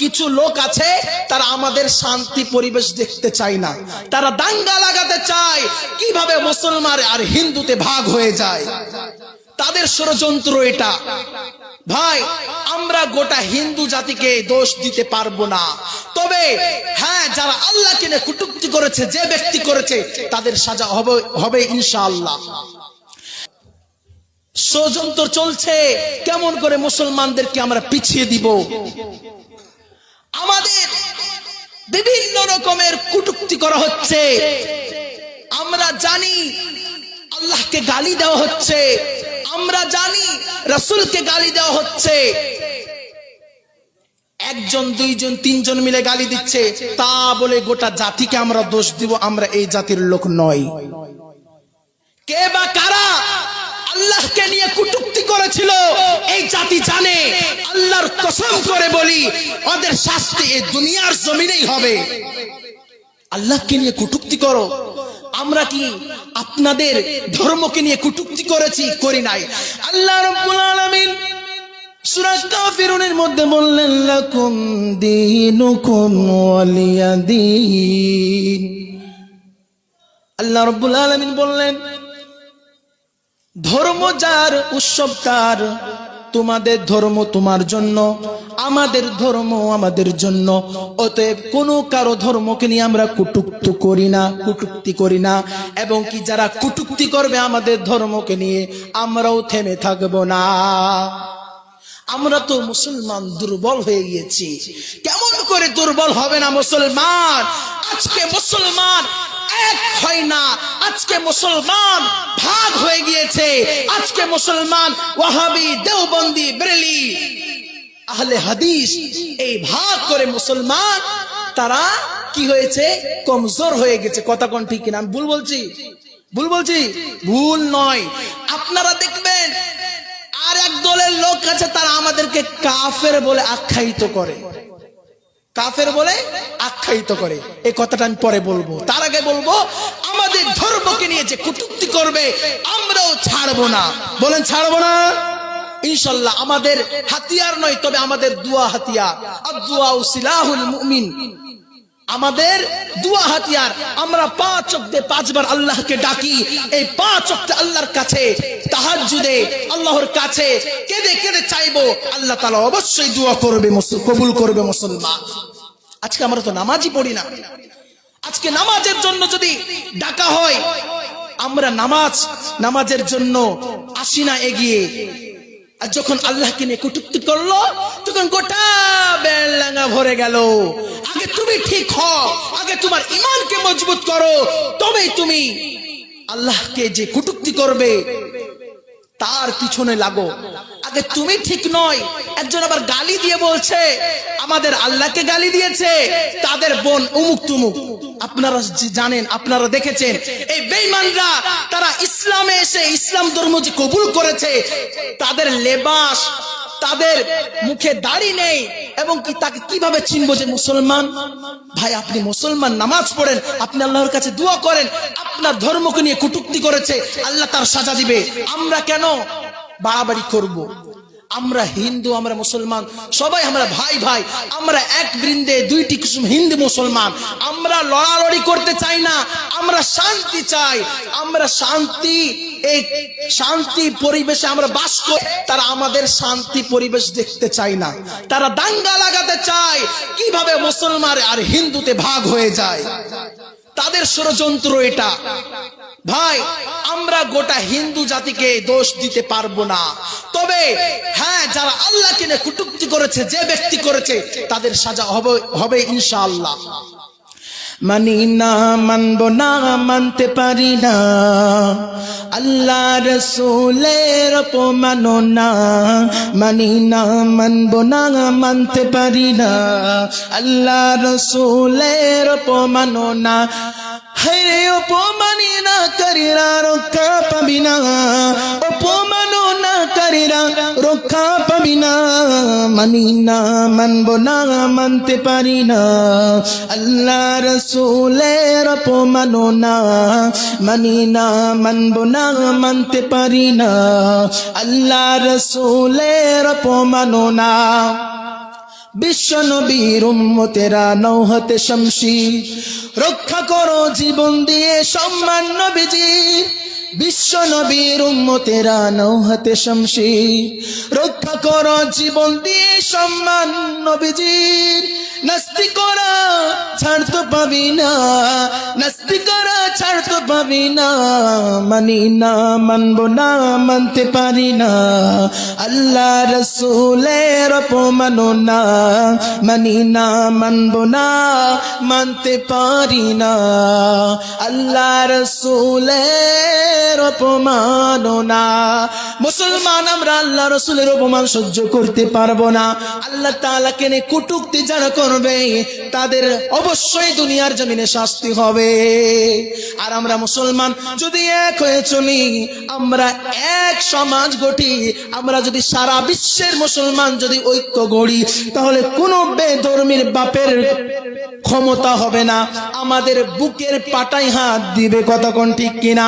কিছু লোক আছে, তারা আমাদের শান্তি পরিবেশ দেখতে চায় না। তারা দাঙ্গা লাগাতে চায়, কীভাবে মুসলমান আর হিন্দুতে ভাগ হয়ে যায়। তাদের ষড়যন্ত্র এটা। ভাই, আমরা গোটা হিন্দু জাতিকে দোষ দিতে পারব না। তবে হ্যাঁ যারা আল্লাহকে নিয়ে কুটুক্তি করেছে, যে ব্যক্তি করেছে, তাদের সাজা হবে হবে ইনশাআল্লাহ। ষড়যন্ত্র চলছে, কেমন করে মুসলমানদেরকে আমরা পিছিয়ে দিব? আমাদের বিভিন্ন রকমের কুটুক্তি করা হচ্ছে। আমরা জানি আল্লাহকে গালি দেওয়া হচ্ছে। আমরা জানি রসুলকে গালি দেওয়া হচ্ছে। একজন, দুইজন, তিনজন মিলে গালি দিচ্ছে। তা বলে গোটা জাতিকে আমরা দোষ দিব, আমরা এই জাতির লোক নয় কে বা কারা আল্লাহকে নিয়ে কুটুক্তি করেছিল, এই জাতি ওদের শাস্তি এই দুনিয়ার জমিনেই হবে। আল্লাহকে নিয়ে কুটুক্তি করো। আমরা কি আপনাদের ধর্মকে নিয়ে কুটুক্তি করেছি? করি নাই। আল্লাহ রাব্বুল আলামিন সূরা কাফিরুনের মধ্যে বললেন, লাকুম দীনুকুম ওয়ালিয়াদিন আল্লাহ রাব্বুল আলামিন বললেন, ধর্ম যার, উৎসব তার। তোমাদের ধর্ম তোমার জন্য, আমাদের ধর্ম আমাদের জন্য। অতএব কোনো কারও ধর্মকে নিয়ে আমরা কুটুক্ত করি না, কুটুক্তি করি না। এবং কি যারা কুটুক্তি করবে আমাদের ধর্মকে নিয়ে, আমরাও থেমে থাকব না। আমরা তো মুসলমান দুর্বল হয়ে গিয়েছি। কেমন করে দুর্বল হবে না মুসলমান? আজকে মুসলমান এক হয় না। আজকে মুসলমান ভাগ হয়ে গিয়েছে। আজকে মুসলমান ওয়াহাবি, দেওবন্দি, বেরেলি, আহলে হাদিস এই ভাগ করে মুসলমান, তারা কি হয়েছে? কমজোর হয়ে গেছে। কথা কোন ঠিক কিনা? আমি ভুল বলছি? ভুল বলছি? ভুল নয়। আপনারা দেখবেন, আর এক দলের লোক আছে, তারা আমাদেরকে কাফের বলে আখ্যায়িত করে। কাফের বলে আখ্যায়িত করে। এই কথাটা আমি পরে বলব। তার আগে বলব, আমাদের ধর্মকে নিয়ে যে কুটুক্তি করবে, আমরাও ছাড়বো না। বলেন ছাড়বো না? ইনশাল্লাহ আমাদের হাতিয়ার নয়, তবে আমাদের দুয়া হাতিয়ার। মুমিন। আমাদের দুয়া হাতিয়ার। আমরা পাঁচ অক্টে পাঁচবার আল্লাহকে ডাকি। এই পাঁচ অক্টে আল্লাহর কাছে তাহাজ্জুদে, আল্লাহর কাছে কেঁদে কেঁদে চাইব। আল্লাহ তাআলা অবশ্যই দোয়া করবে কবুল করবে মুসলমান। আজকে আমরা তো নামাজই পড়ি না। আজকে নামাজের জন্য যদি ডাকা হয়, আমরা নামাজ, নামাজের জন্য আসি না এগিয়ে। আর যখন আল্লাহকে নিয়ে কটুক্তি করল, তখন গোটা বেলাঙ্গা ভরে গেল। আগে তুমি ঠিক হও, আগে তোমার ইমানকে মজবুত করো, তবেই তুমি আল্লাহকে যে কটুক্তি করবে, তার পিছনে লাগো। আগে তুমি ঠিক নয়। একজন আবার গালি দিয়ে বলছে, আমাদের আল্লাহকে গালি দিয়েছে, তাদের বোন উমুক তুমুক। আপনারা জানেন, আপনারা দেখেছেন, এই বেঈমানরা তারা ইসলামে এসে ইসলাম ধর্ম যে কবুল করেছে, তাদের লেবাস, তাদের মুখে দাড়ি নেই, এবং কি তাকে কীভাবে চিনবো যে মুসলমান? ভাই, আপনি মুসলমান, নামাজ পড়েন, আপনি আল্লাহর কাছে দোয়া করেন, আপনার ধর্মকে নিয়ে কটুক্তি করেছে, আল্লাহ তার সাজা দিবে। আমরা কেন? বাড়াবাড়ি করব। আমরা হিন্দু, আমরা মুসলমান, সবাই আমরা ভাই ভাই, আমরা এক বৃন্দে দুইটি কুসুম হিন্দু মুসলমান। আমরা লড়ালড়ি করতে চাই না, আমরা শান্তি চাই। আমরা শান্তি, এই শান্তি পরিবেশে আমরা বাস করি। তারা আমাদের শান্তি পরিবেশ দেখতে চাই না। তারা দাঙ্গা লাগাতে চায়। কীভাবে মুসলমান আর হিন্দুতে ভাগ হয়ে যায়? তাদের ষড়যন্ত্র এটা। ভাই, আমরা গোটা হিন্দু জাতিকে দোষ দিতে পারব না। তবে হ্যাঁ যারা আল্লাহকে নিয়ে কুটুক্তি করেছে, যে ব্যক্তি করেছে, তাদের সাজা হবে হবে ইনশাআল্লাহ। মানি না, মানব না, মানতে পারি না। আল্লাহ রসুলের অপমানো না। মানি না, মানব না, মানতে পারি না। আল্লাহ রসুলের অপমানো না। হে অপমানি না করিরা, রক্ষা পাবি না। অপমানো না করিরা, রক্ষা পাবি না। মানি না, মানব না, মানতে পারি না। আল্লাহ রসুলের অপমানো না। মানি না, মানব না, মানতে পারি না। আল্লাহ রসুলের বিশ্ব নবীর উম্মতেরা নৌহতে শমশি রক্ষা করো জীবন দিয়ে সম্মান নবীজি। বিশ্ব নবীর উম্মতেরা নৌহাতে শমশির রক্ষা করো জীবন দিয়ে সম্মান নবীজির। নাস্তি করা ছাড় তো পাবি না। নাস্তি করা ছাড় তো পাবি না। মানি না, মানবো না, মানতে পারি না। আল্লাহ রসুলের অপমানো না। মানি না, মানবো না, মানতে পারি না। আল্লাহ রসুলের অপমানো না। মুসলমান, আমরা আল্লাহ রসুলের অপমান সহ্য করতে পারব না। আল্লাহ তাআলাকে নিয়ে কুটুক্তি যারা করবে, তাদের অবশ্যই দুনিয়ার জমিনে শাস্তি হবে। আর আমরা মুসলমান, যদি এক হয়ে চলি, আমরা এক সমাজ গঠি, আমরা যদি সারা বিশ্বের মুসলমান যদি ঐক্য গড়ি, তাহলে কোনো বেধর্মীর বাপের ক্ষমতা হবে না। আমাদের বুকের পাটাই হাত দিবে কতক্ষণ ঠিক কিনা?